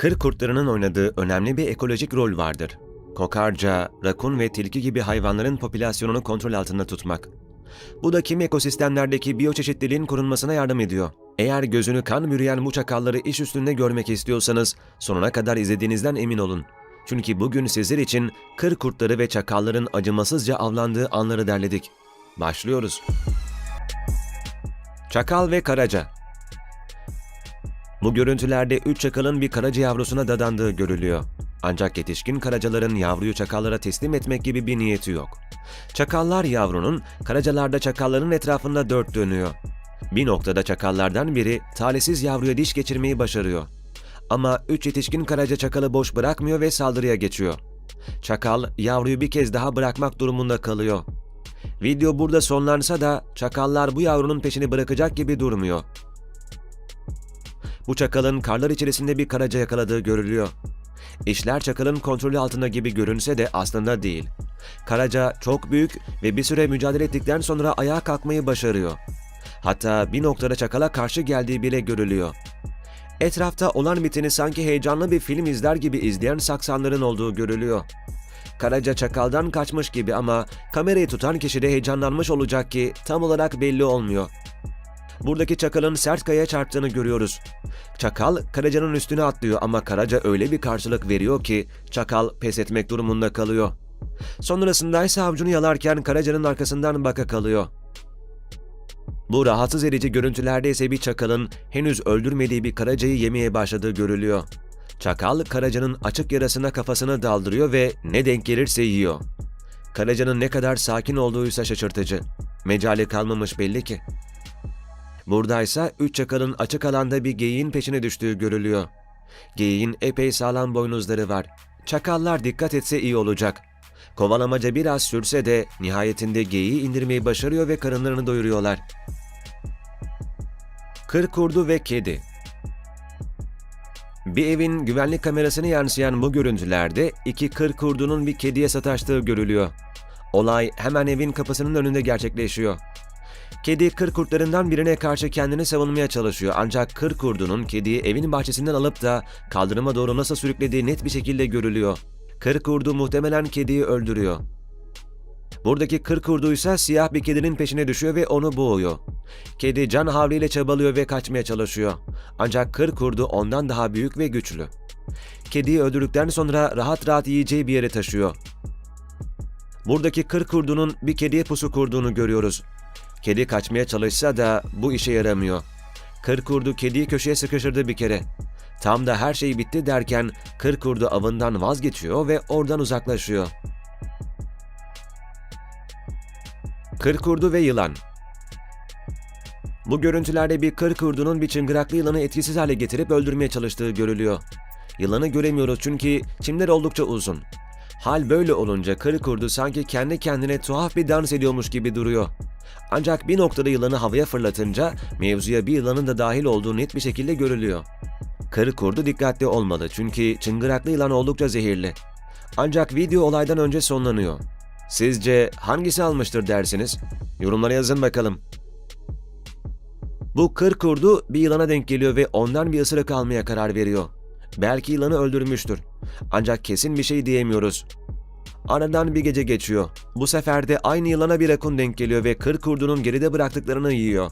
Kır kurtlarının oynadığı önemli bir ekolojik rol vardır. Kokarca, rakun ve tilki gibi hayvanların popülasyonunu kontrol altında tutmak. Bu da kimi ekosistemlerdeki biyoçeşitliliğin korunmasına yardım ediyor. Eğer gözünü kan bürüyen bu çakalları iş üstünde görmek istiyorsanız sonuna kadar izlediğinizden emin olun. Çünkü bugün sizler için kır kurtları ve çakalların acımasızca avlandığı anları derledik. Başlıyoruz. Çakal ve Karaca Bu görüntülerde üç çakalın bir karaca yavrusuna dadandığı görülüyor. Ancak yetişkin karacaların yavruyu çakallara teslim etmek gibi bir niyeti yok. Çakallar yavrunun, karacalar da çakalların etrafında dört dönüyor. Bir noktada çakallardan biri talihsiz yavruya diş geçirmeyi başarıyor. Ama üç yetişkin karaca çakalı boş bırakmıyor ve saldırıya geçiyor. Çakal yavruyu bir kez daha bırakmak durumunda kalıyor. Video burada sonlansa da çakallar bu yavrunun peşini bırakacak gibi durmuyor. Bu çakalın karlar içerisinde bir karaca yakaladığı görülüyor. İşler çakalın kontrolü altında gibi görünse de aslında değil. Karaca çok büyük ve bir süre mücadele ettikten sonra ayağa kalkmayı başarıyor. Hatta bir noktada çakala karşı geldiği bile görülüyor. Etrafta olan biteni sanki heyecanlı bir film izler gibi izleyen saksanların olduğu görülüyor. Karaca çakaldan kaçmış gibi ama kamerayı tutan kişi de heyecanlanmış olacak ki tam olarak belli olmuyor. Buradaki çakalın sert kayaya çarptığını görüyoruz. Çakal Karaca'nın üstüne atlıyor ama Karaca öyle bir karşılık veriyor ki çakal pes etmek durumunda kalıyor. Sonrasında ise avucunu yalarken Karaca'nın arkasından baka kalıyor. Bu rahatsız edici görüntülerde ise bir çakalın henüz öldürmediği bir karacayı yemeye başladığı görülüyor. Çakal Karaca'nın açık yarasına kafasını daldırıyor ve ne denk gelirse yiyor. Karaca'nın ne kadar sakin olduğuysa şaşırtıcı. Mecali kalmamış belli ki. Buradaysa üç çakalın açık alanda bir geyiğin peşine düştüğü görülüyor. Geyiğin epey sağlam boynuzları var. Çakallar dikkat etse iyi olacak. Kovalamaca biraz sürse de nihayetinde geyiği indirmeyi başarıyor ve karınlarını doyuruyorlar. Kır kurdu ve kedi Bir evin güvenlik kamerasını yansıyan bu görüntülerde iki kır kurdunun bir kediye sataştığı görülüyor. Olay hemen evin kapısının önünde gerçekleşiyor. Kedi kır kurtlarından birine karşı kendini savunmaya çalışıyor ancak kır kurdunun kediyi evin bahçesinden alıp da kaldırıma doğru nasıl sürüklediği net bir şekilde görülüyor. Kır kurdu muhtemelen kediyi öldürüyor. Buradaki kır kurdu ise siyah bir kedinin peşine düşüyor ve onu boğuyor. Kedi can havliyle çabalıyor ve kaçmaya çalışıyor. Ancak kır kurdu ondan daha büyük ve güçlü. Kediyi öldürdükten sonra rahat rahat yiyeceği bir yere taşıyor. Buradaki kır kurdunun bir kediye pusu kurduğunu görüyoruz. Kedi kaçmaya çalışsa da bu işe yaramıyor. Kır kurdu kediyi köşeye sıkıştırdı bir kere. Tam da her şey bitti derken kır kurdu avından vazgeçiyor ve oradan uzaklaşıyor. Kır kurdu ve yılan Bu görüntülerde bir kır kurdunun bir çıngıraklı yılanı etkisiz hale getirip öldürmeye çalıştığı görülüyor. Yılanı göremiyoruz çünkü çimler oldukça uzun. Hal böyle olunca kır kurdu sanki kendi kendine tuhaf bir dans ediyormuş gibi duruyor. Ancak bir noktada yılanı havaya fırlatınca mevzuya bir yılanın da dahil olduğu net bir şekilde görülüyor. Karı kurdu dikkatli olmalı çünkü çıngıraklı yılan oldukça zehirli. Ancak video olaydan önce sonlanıyor. Sizce hangisi almıştır dersiniz? Yorumlara yazın bakalım. Bu kır kurdu bir yılana denk geliyor ve ondan bir ısırık almaya karar veriyor. Belki yılanı öldürmüştür. Ancak kesin bir şey diyemiyoruz. Aradan bir gece geçiyor. Bu sefer de aynı yılana bir rakun denk geliyor ve kır kurdunun geride bıraktıklarını yiyor.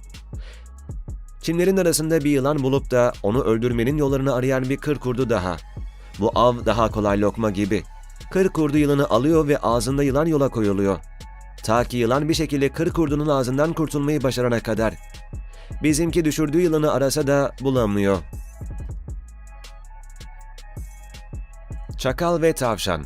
Çimlerin arasında bir yılan bulup da onu öldürmenin yollarını arayan bir kır kurdu daha. Bu av daha kolay lokma gibi. Kır kurdu yılanı alıyor ve ağzında yılan yola koyuluyor. Ta ki yılan bir şekilde kır kurdunun ağzından kurtulmayı başarana kadar. Bizimki düşürdüğü yılanı arasa da bulamıyor. Çakal ve Tavşan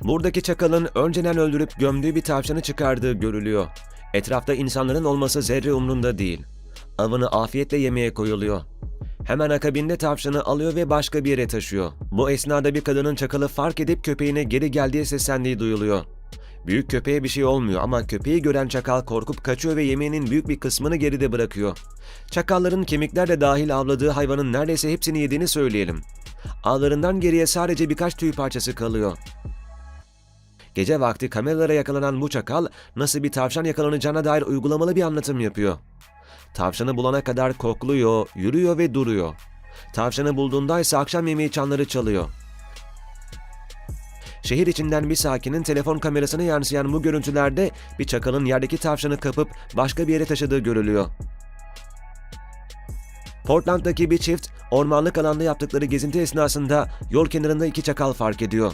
Buradaki çakalın önceden öldürüp gömdüğü bir tavşanı çıkardığı görülüyor. Etrafta insanların olması zerre umrunda değil. Avını afiyetle yemeye koyuluyor. Hemen akabinde tavşanı alıyor ve başka bir yere taşıyor. Bu esnada bir kadının çakalı fark edip köpeğine geri geldiği seslendiği duyuluyor. Büyük köpeğe bir şey olmuyor ama köpeği gören çakal korkup kaçıyor ve yemeğinin büyük bir kısmını geride bırakıyor. Çakalların kemiklerle dahil avladığı hayvanın neredeyse hepsini yediğini söyleyelim. Ağlarından geriye sadece birkaç tüy parçası kalıyor. Gece vakti kameralara yakalanan bu çakal nasıl bir tavşan yakalanacağına dair uygulamalı bir anlatım yapıyor. Tavşanı bulana kadar kokluyor, yürüyor ve duruyor. Tavşanı bulduğunda ise akşam yemeği çanları çalıyor. Şehir içinden bir sakinin telefon kamerasına yansıyan bu görüntülerde bir çakalın yerdeki tavşanı kapıp başka bir yere taşıdığı görülüyor. Portland'daki bir çift ormanlık alanda yaptıkları gezinti esnasında yol kenarında iki çakal fark ediyor.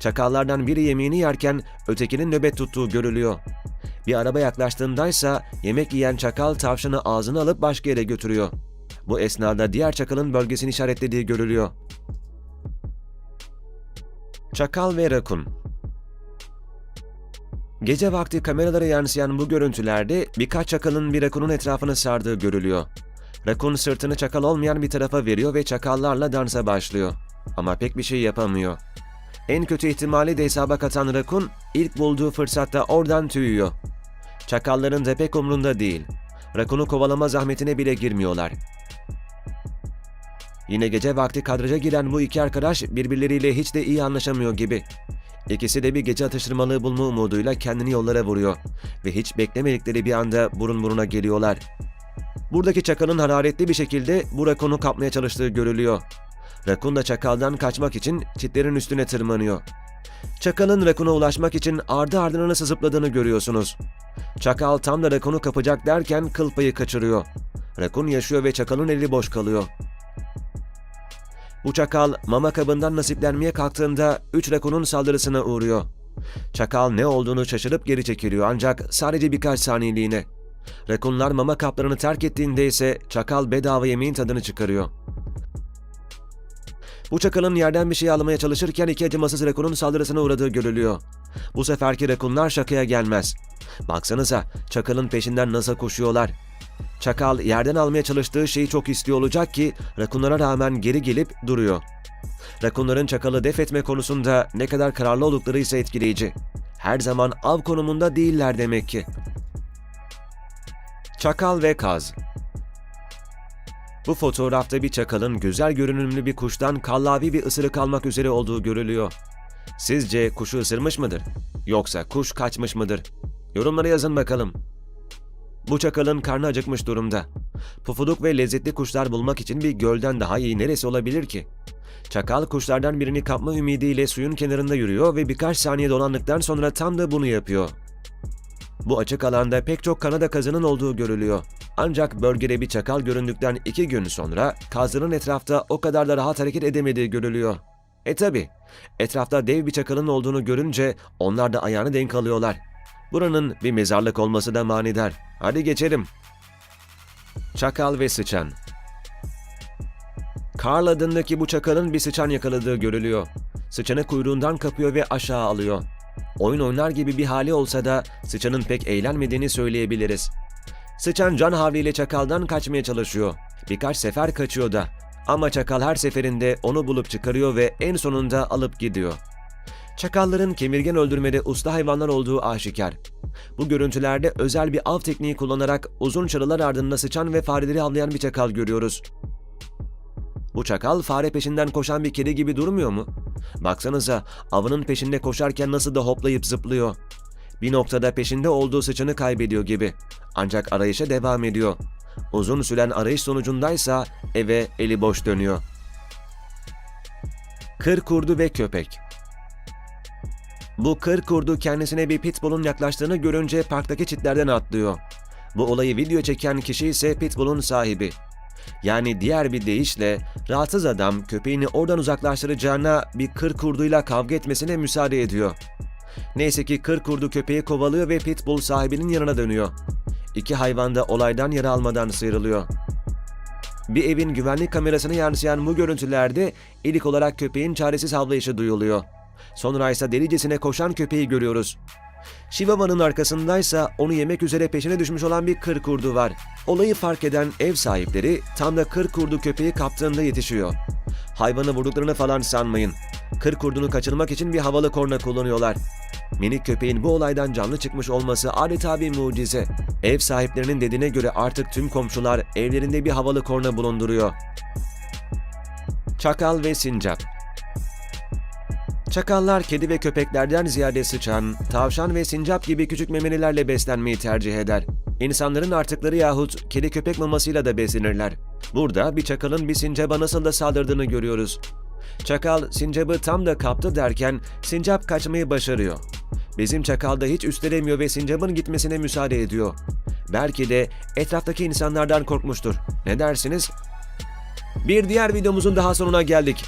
Çakallardan biri yemeğini yerken ötekinin nöbet tuttuğu görülüyor. Bir araba yaklaştığındaysa yemek yiyen çakal tavşanı ağzına alıp başka yere götürüyor. Bu esnada diğer çakalın bölgesini işaretlediği görülüyor. Çakal ve Rakun Gece vakti kameralara yansıyan bu görüntülerde birkaç çakalın bir rakunun etrafını sardığı görülüyor. Rakun sırtını çakal olmayan bir tarafa veriyor ve çakallarla dansa başlıyor. Ama pek bir şey yapamıyor. En kötü ihtimali de hesaba katan Rakun ilk bulduğu fırsatta oradan tüyüyor. Çakalların da pek umrunda değil. Rakun'u kovalama zahmetine bile girmiyorlar. Yine gece vakti kadraja giren bu iki arkadaş birbirleriyle hiç de iyi anlaşamıyor gibi. İkisi de bir gece atıştırmalığı bulma umuduyla kendini yollara vuruyor ve hiç beklemedikleri bir anda burun buruna geliyorlar. Buradaki çakalın hararetli bir şekilde bu rakunu kapmaya çalıştığı görülüyor. Rakun da çakaldan kaçmak için çitlerin üstüne tırmanıyor. Çakalın rakuna ulaşmak için ardı ardına nasıl zıpladığını görüyorsunuz. Çakal tam da rakunu kapacak derken kıl payı kaçırıyor. Rakun yaşıyor ve çakalın eli boş kalıyor. Bu çakal mama kabından nasiplenmeye kalktığında üç rakunun saldırısına uğruyor. Çakal ne olduğunu şaşırıp geri çekiliyor ancak sadece birkaç saniyeliğine. Rakunlar mama kaplarını terk ettiğinde ise çakal bedava yemeğin tadını çıkarıyor. Bu çakalın yerden bir şey almaya çalışırken iki acımasız rakunun saldırısına uğradığı görülüyor. Bu seferki rakunlar şakaya gelmez. Baksanıza çakalın peşinden nasıl koşuyorlar. Çakal yerden almaya çalıştığı şeyi çok istiyor olacak ki rakunlara rağmen geri gelip duruyor. Rakunların çakalı def etme konusunda ne kadar kararlı oldukları ise etkileyici. Her zaman av konumunda değiller demek ki. Çakal ve Kaz Bu fotoğrafta bir çakalın güzel görünümlü bir kuştan kallavi bir ısırık almak üzere olduğu görülüyor. Sizce kuşu ısırmış mıdır? Yoksa kuş kaçmış mıdır? Yorumlara yazın bakalım. Bu çakalın karnı acıkmış durumda. Pufuduk ve lezzetli kuşlar bulmak için bir gölden daha iyi neresi olabilir ki? Çakal kuşlardan birini kapma ümidiyle suyun kenarında yürüyor ve birkaç saniye dolandıktan sonra tam da bunu yapıyor. Bu açık alanda pek çok Kanada kazının olduğu görülüyor. Ancak bölgede bir çakal göründükten iki gün sonra kazının etrafta o kadar da rahat hareket edemediği görülüyor. E tabi, etrafta dev bir çakalın olduğunu görünce onlar da ayağını denk alıyorlar. Buranın bir mezarlık olması da manidar. Hadi geçelim. Çakal ve sıçan Karl adındaki bu çakalın bir sıçan yakaladığı görülüyor. Sıçanı kuyruğundan kapıyor ve aşağı alıyor. Oyun oynar gibi bir hali olsa da sıçanın pek eğlenmediğini söyleyebiliriz. Sıçan can havliyle çakaldan kaçmaya çalışıyor. Birkaç sefer kaçıyor da. Ama çakal her seferinde onu bulup çıkarıyor ve en sonunda alıp gidiyor. Çakalların kemirgen öldürmede usta hayvanlar olduğu aşikar. Bu görüntülerde özel bir av tekniği kullanarak uzun çalılar ardında sıçan ve fareleri avlayan bir çakal görüyoruz. Bu çakal fare peşinden koşan bir kedi gibi durmuyor mu? Baksanıza avının peşinde koşarken nasıl da hoplayıp zıplıyor. Bir noktada peşinde olduğu sıçanı kaybediyor gibi. Ancak arayışa devam ediyor. Uzun süren arayış sonucundaysa eve eli boş dönüyor. Kır kurdu ve köpek bu kır kurdu kendisine bir pitbull'un yaklaştığını görünce parktaki çitlerden atlıyor. Bu olayı video çeken kişi ise pitbull'un sahibi. Yani diğer bir deyişle rahatsız adam köpeğini oradan uzaklaştıracağına bir kır kurduyla kavga etmesine müsaade ediyor. Neyse ki kır kurdu köpeği kovalıyor ve pitbull sahibinin yanına dönüyor. İki hayvan da olaydan yara almadan sıyrılıyor. Bir evin güvenlik kamerasına yansıyan bu görüntülerde ilk olarak köpeğin çaresiz havlayışı duyuluyor. Sonra ise delicesine koşan köpeği görüyoruz. Chihuahua'nın arkasındaysa onu yemek üzere peşine düşmüş olan bir kır kurdu var. Olayı fark eden ev sahipleri tam da kır kurdu köpeği kaptığında yetişiyor. Hayvanı vurduklarını falan sanmayın. Kır kurdunu kaçırmak için bir havalı korna kullanıyorlar. Minik köpeğin bu olaydan canlı çıkmış olması adeta bir mucize. Ev sahiplerinin dediğine göre artık tüm komşular evlerinde bir havalı korna bulunduruyor. Çakal ve Sincap Çakallar kedi ve köpeklerden ziyade sıçan, tavşan ve sincap gibi küçük memelilerle beslenmeyi tercih eder. İnsanların artıkları yahut kedi köpek mamasıyla da beslenirler. Burada bir çakalın bir sincaba nasıl da saldırdığını görüyoruz. Çakal sincabı tam da kaptı derken sincap kaçmayı başarıyor. Bizim çakal da hiç üstelemiyor ve sincabın gitmesine müsaade ediyor. Belki de etraftaki insanlardan korkmuştur. Ne dersiniz? Bir diğer videomuzun daha sonuna geldik.